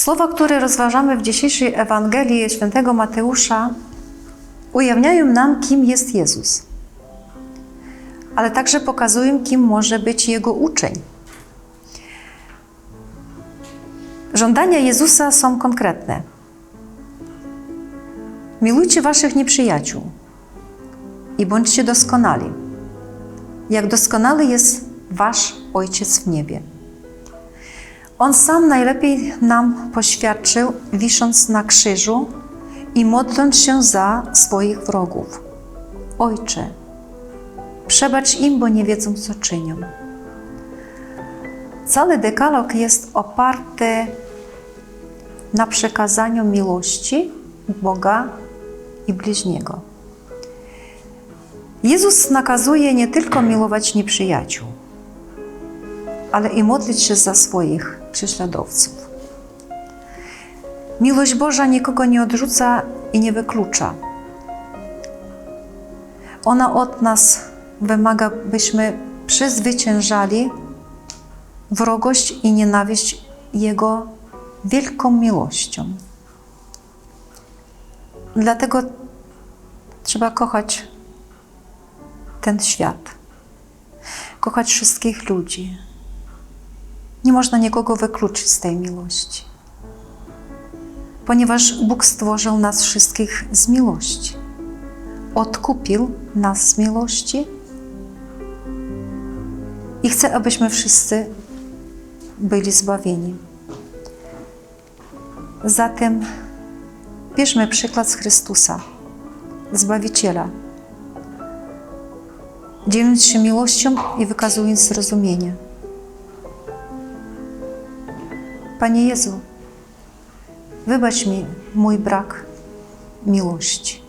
Słowa, które rozważamy w dzisiejszej Ewangelii świętego Mateusza, ujawniają nam, kim jest Jezus, ale także pokazują, kim może być Jego uczeń. Żądania Jezusa są konkretne. Milujcie waszych nieprzyjaciół i bądźcie doskonali, jak doskonały jest wasz Ojciec w niebie. On sam najlepiej nam poświadczył, wisząc na krzyżu i modląc się za swoich wrogów. Ojcze, przebacz im, bo nie wiedzą, co czynią. Cały dekalog jest oparty na przekazaniu miłości Boga i bliźniego. Jezus nakazuje nie tylko miłować nieprzyjaciół, ale i modlić się za swoich prześladowców. Miłość Boża nikogo nie odrzuca i nie wyklucza. Ona od nas wymaga, byśmy przezwyciężali wrogość i nienawiść Jego wielką miłością. Dlatego trzeba kochać ten świat, kochać wszystkich ludzi. Nie można nikogo wykluczyć z tej miłości, ponieważ Bóg stworzył nas wszystkich z miłości. Odkupił nas z miłości i chce, abyśmy wszyscy byli zbawieni. Zatem bierzmy przykład z Chrystusa, Zbawiciela, dzieląc się miłością i wykazując zrozumienie. Panie Jezu, wybacz mi mój brak miłości.